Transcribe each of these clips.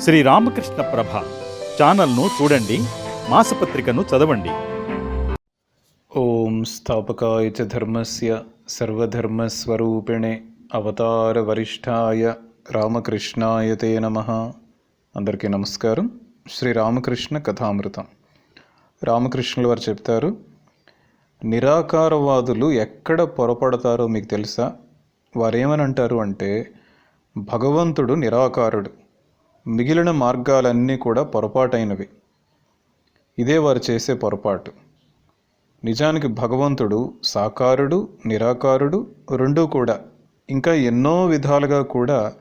శ్రీ రామకృష్ణ ప్రభ ఛానల్ను చూడండి మాసపత్రికను చదవండి. ఓం స్థాపకాయ చ ధర్మస్య సర్వధర్మస్వరూపిణే అవతార వరిష్ఠాయ రామకృష్ణాయ తే నమ. అందరికీ నమస్కారం. శ్రీ రామకృష్ణ కథామృతం. రామకృష్ణుల వారు చెప్తారు నిరాకారవాదులు ఎక్కడ పొరపడతారో మీకు తెలుసా? వారేమని అంటారు అంటే భగవంతుడు నిరాకారుడు. మిగిలిన మార్గాలన్నీ కూడా పొరపాటైనవి. ఇదే వారు చేసే పొరపాటు. నిజానికి భగవంతుడు సాకారుడు నిరాకారుడు రెండూ కూడా ఇంకా ఎన్నో విధాలుగా కూడా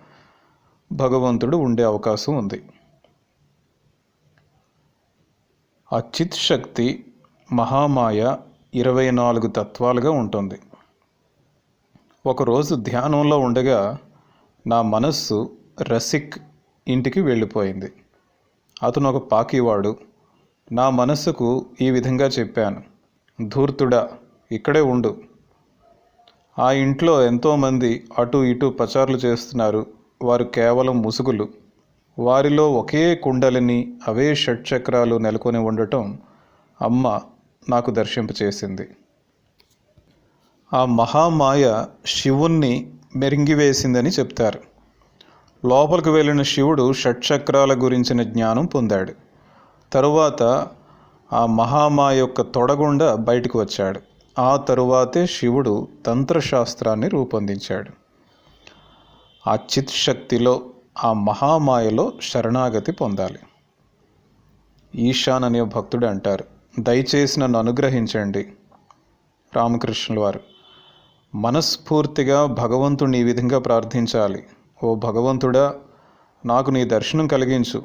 భగవంతుడు ఉండే అవకాశం ఉంది. ఆ చిత్ శక్తి మహామాయ ఇరవై నాలుగు తత్వాలుగా ఉంటుంది. ఒకరోజు ధ్యానంలో ఉండగా నా మనస్సు రసిక్ ఇంటికి వెళ్ళిపోయింది. అతను ఒక పాకివాడు. నా మనస్సుకు ఈ విధంగా చెప్పాను. ధూర్తుడా ఇక్కడే ఉండు. ఆ ఇంట్లో ఎంతోమంది అటు ఇటు పచారులు చేస్తున్నారు. వారు కేవలం ముసుగులు. వారిలో ఒకే కుండలిని అవే షట్చక్రాలు నెలకొని ఉండటం అమ్మ నాకు దర్శింపచేసింది ఆ మహామాయ శివుణ్ణి మెరింగివేసిందని చెప్తారు. లోపలికి వెళ్ళిన శివుడు షట్చక్రాల గురించిన జ్ఞానం పొందాడు. తరువాత ఆ మహామాయ యొక్క తొడగుండా బయటకు వచ్చాడు. ఆ తరువాతే శివుడు తంత్రశాస్త్రాన్ని రూపొందించాడు. ఆ చిత్ శక్తిలో ఆ మహామాయలో శరణాగతి పొందాలి. ఈశాన్ అనే భక్తుడు అంటారు దయచేసి నన్ను అనుగ్రహించండి. రామకృష్ణుల వారు మనస్ఫూర్తిగా భగవంతుని ఈ విధంగా ప్రార్థించాలి. ఓ భగవంతుడా నాకు నీ దర్శనం కలిగించు.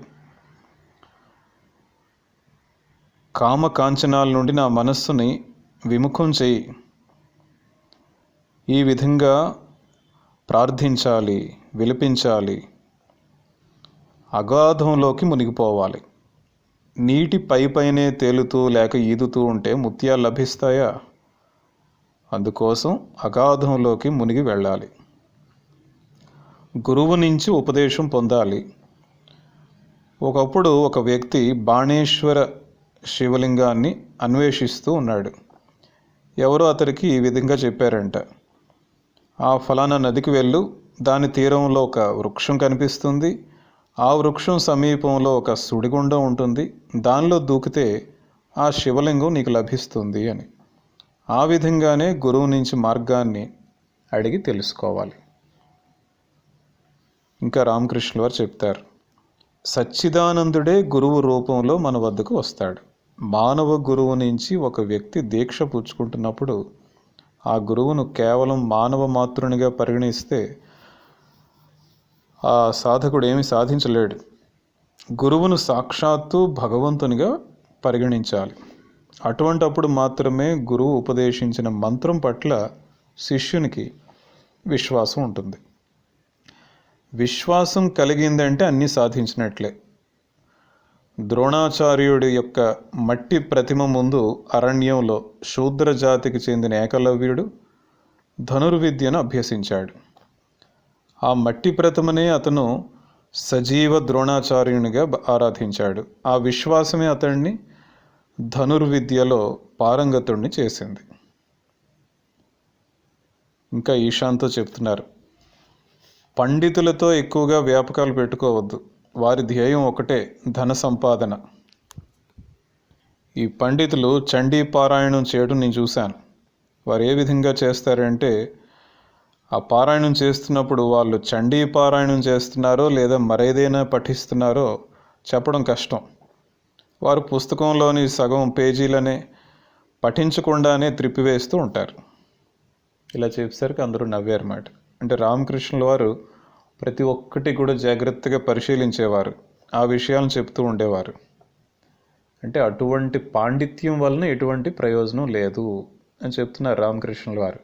కామ కాంచనాల నుండి నా మనస్సుని విముఖం చేయి. ఈ విధంగా ప్రార్థించాలి విలిపించాలి. అగాధంలోకి మునిగిపోవాలి. నీటి పైపైనే తేలుతూ లేక ఈదుతూ ఉంటే ముత్యాలు లభిస్తాయా? అందుకోసం అగాధంలోకి మునిగి వెళ్ళాలి. గురువు నుంచి ఉపదేశం పొందాలి. ఒకప్పుడు ఒక వ్యక్తి బాణేశ్వర శివలింగాన్ని అన్వేషిస్తూ ఉన్నాడు. ఎవరో అతడికి ఈ విధంగా చెప్పారంట. ఆ ఫలానా నదికి వెళ్ళు. దాని తీరంలో ఒక వృక్షం కనిపిస్తుంది. ఆ వృక్షం సమీపంలో ఒక సుడిగుండం ఉంటుంది. దానిలో దూకితే ఆ శివలింగం నీకు లభిస్తుంది అని. ఆ విధంగానే గురువు నుంచి మార్గాన్ని అడిగి తెలుసుకోవాలి. ఇంకా రామకృష్ణుల వారు చెప్తారు సచ్చిదానందుడే గురువు రూపంలో మన వద్దకు వస్తాడు. మానవ గురువు నుంచి ఒక వ్యక్తి దీక్ష పుచ్చుకుంటున్నప్పుడు ఆ గురువును కేవలం మానవ మాతృనిగా పరిగణిస్తే ఆ సాధకుడు ఏమి సాధించలేడు. గురువును సాక్షాత్తు భగవంతునిగా పరిగణించాలి. అటువంటప్పుడు మాత్రమే గురువు ఉపదేశించిన మంత్రం పట్ల శిష్యునికి విశ్వాసం ఉంటుంది. విశ్వాసం కలిగిందంటే అన్నీ సాధించినట్లే. ద్రోణాచార్యుడి యొక్క మట్టి ప్రతిమ ముందు అరణ్యంలో శూద్ర జాతికి చెందిన ఏకలవ్యుడు ధనుర్విద్యను అభ్యసించాడు. ఆ మట్టి ప్రతిమనే అతను సజీవ ద్రోణాచార్యునిగా ఆరాధించాడు. ఆ విశ్వాసమే అతన్ని ధనుర్విద్యలో పారంగతుడిని చేసింది. ఇంకా ఈశాంతో చెప్తున్నారు. పండితులతో ఎక్కువగా వ్యాపకాలు పెట్టుకోవద్దు. వారి ధ్యేయం ఒకటే ధన సంపాదన. ఈ పండితులు చండీ పారాయణం చేయడం నేను చూశాను. వారు ఏ విధంగా చేస్తారంటే ఆ పారాయణం చేస్తున్నప్పుడు వాళ్ళు చండీ పారాయణం చేస్తున్నారో లేదా మరేదైనా పఠిస్తున్నారో చెప్పడం కష్టం. వారు పుస్తకంలోని సగం పేజీలనే పఠించకుండానే త్రిప్పివేస్తూ ఉంటారు. ఇలా చెప్పేసరికి అందరూ నవ్వారన్నమాట అంటే రామకృష్ణుల వారు ప్రతి ఒక్కటి కూడా జాగ్రత్తగా పరిశీలించేవారు. ఆ విషయాలను చెప్తూ ఉండేవారు. అంటే అటువంటి పాండిత్యం వలన ఎటువంటి ప్రయోజనం లేదు అని చెప్తున్నారు రామకృష్ణుల వారు.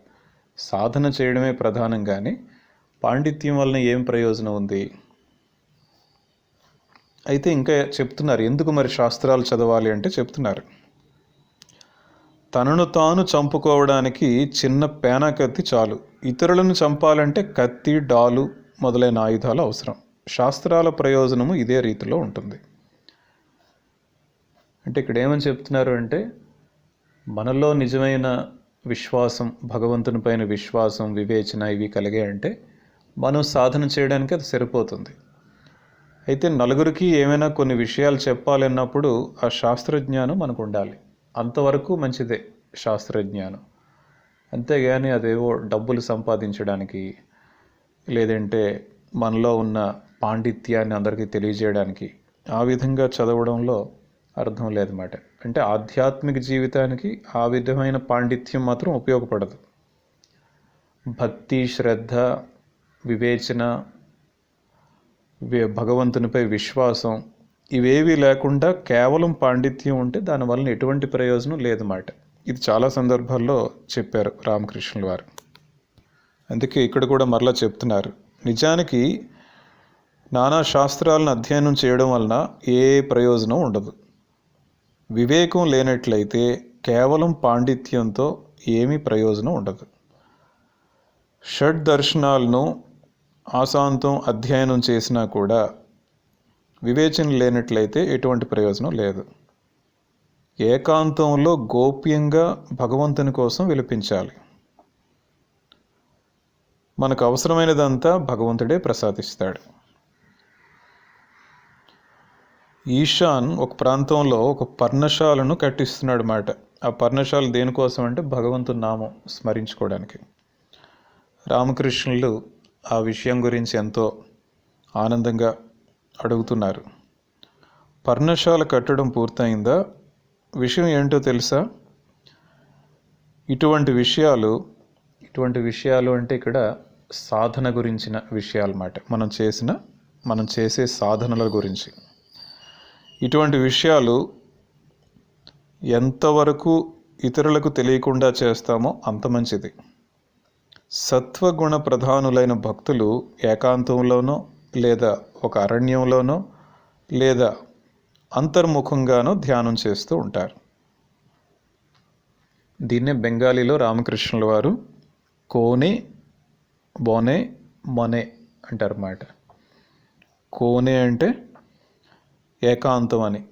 సాధన చేయడమే ప్రధానం కానీ పాండిత్యం వలన ఏం ప్రయోజనం ఉంది? అయితే ఇంకా చెప్తున్నారు. ఎందుకు మరి శాస్త్రాలు చదవాలి అంటే చెప్తున్నారు. తనను తాను చంపుకోవడానికి చిన్న పేనా కత్తి చాలు. ఇతరులను చంపాలంటే కత్తి డాలు మొదలైన ఆయుధాలు అవసరం. శాస్త్రాల ప్రయోజనము ఇదే రీతిలో ఉంటుంది. అంటే ఇక్కడ ఏమని చెప్తున్నారు అంటే మనలో నిజమైన విశ్వాసం భగవంతుని పైన విశ్వాసం వివేచన ఇవి కలిగాయంటే మనం సాధన చేయడానికి అది సరిపోతుంది. అయితే నలుగురికి ఏమైనా కొన్ని విషయాలు చెప్పాలన్నప్పుడు ఆ శాస్త్రజ్ఞానం మనకు ఉండాలి. అంతవరకు మంచిదే శాస్త్రజ్ఞానం. అంతేగాని అదేవో డబ్బులు సంపాదించడానికి లేదంటే మనలో ఉన్న పాండిత్యాన్ని అందరికీ తెలియజేయడానికి ఆ విధంగా చదవడంలో అర్థం లేదన్నమాట. అంటే ఆధ్యాత్మిక జీవితానికి ఆ విధమైన పాండిత్యం మాత్రం ఉపయోగపడదు. భక్తి శ్రద్ధ వివేచన భగవంతునిపై విశ్వాసం ఇవేవి లేకుండా కేవలం పాండిత్యం ఉంటే దానివల్ల ఎటువంటి ప్రయోజనం లేదన్నమాట. ఇది చాలా సందర్భాల్లో చెప్పారు రామకృష్ణుల వారు. అందుకే ఇక్కడ కూడా మరలా చెప్తున్నారు. నిజానికి నానా శాస్త్రాలను అధ్యయనం చేయడం వలన ఏ ప్రయోజనం ఉండదు. వివేకం లేనట్లయితే కేవలం పాండిత్యంతో ఏమీ ప్రయోజనం ఉండదు. షడ్ దర్శనాలను ఆశాంతం అధ్యయనం చేసినా కూడా వివేచన లేనట్లయితే ఎటువంటి ప్రయోజనం లేదు. ఏకాంతంలో గోప్యంగా భగవంతుని కోసం విలిపించాలి. మనకు అవసరమైనదంతా భగవంతుడే ప్రసాదిస్తాడు. ఈశాన్ ఒక ప్రాంతంలో ఒక పర్ణశాలను కట్టిస్తున్నాడు మాట. ఆ పర్ణశాల దేనికోసం అంటే భగవంతుని నామం స్మరించుకోవడానికి. రామకృష్ణులు ఆ విషయం గురించి ఎంతో ఆనందంగా అడుగుతున్నారు. పర్ణశాల కట్టడం పూర్తయిందా? విషయం ఏంటో తెలుసా? ఇటువంటి విషయాలు ఇటువంటి విషయాలు అంటే ఇక్కడ సాధన గురించిన విషయాలన్నమాట. మనం చేసిన మనం చేసే సాధనల గురించి. ఇటువంటి విషయాలు ఎంతవరకు ఇతరులకు తెలియకుండా చేస్తామో అంత మంచిది. సత్వగుణ ప్రధానులైన భక్తులు ఏకాంతంలోనో లేదా ఒక అరణ్యంలోనో లేదా అంతర్ముఖంగానో ధ్యానం చేస్తూ ఉంటారు. దీన్నే బెంగాలీలో రామకృష్ణుల వారు కోనే బోనే మొనే అంటారు అన్నమాట కోనే అంటే ఏకాంతం అని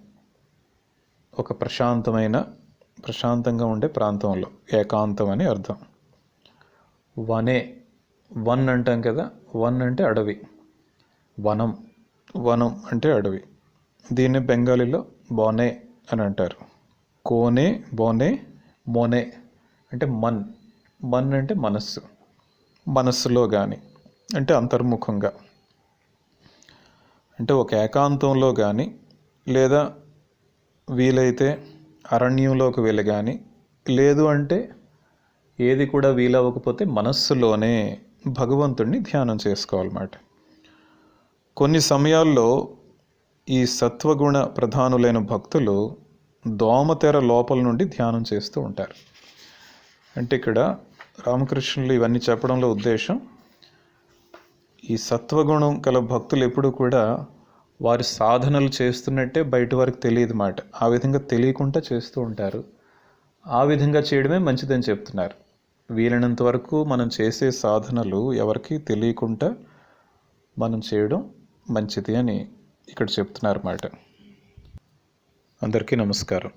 ఒక ప్రశాంతమైన ప్రశాంతంగా ఉండే ప్రాంతంలో. ఏకాంతం అని అర్థం. వనే వన్ అంటాం కదా వన్ అంటే అడవి. వనం వనం అంటే అడవి. దీన్ని బెంగాలీలో బోనే అని అంటారు. కోనే బోనే మోనే అంటే మన్. మన్ అంటే మనస్సు. మనస్సులో కానీ అంటే అంతర్ముఖంగా. అంటే ఒక ఏకాంతంలో కానీ లేదా వీలైతే అరణ్యంలోకి వెళ్ళి కానీ లేదు అంటే ఏది కూడా వీలవ్వకపోతే మనస్సులోనే భగవంతుణ్ణి ధ్యానం చేసుకోవాలన్నమాట. కొన్ని సమయాల్లో ఈ సత్వగుణ ప్రధానులైన భక్తులు దోమతెర లోపల నుండి ధ్యానం చేస్తూ ఉంటారు. అంటే ఇక్కడ రామకృష్ణులు ఇవన్నీ చెప్పడంలో ఉద్దేశం ఈ సత్వగుణం గల భక్తులు ఎప్పుడు కూడా వారి సాధనలు చేస్తున్నట్టే బయట వారికి తెలియదు మాట. ఆ విధంగా తెలియకుండా చేస్తూ ఉంటారు. ఆ విధంగా చేయడమే మంచిదని చెప్తున్నారు. వీలైనంత వరకు మనం చేసే సాధనలు ఎవరికి తెలియకుండా మనం చేయడం మంచిది అని ఇక్కడ చెప్తున్నారు అన్నమాట అందరికీ నమస్కారం.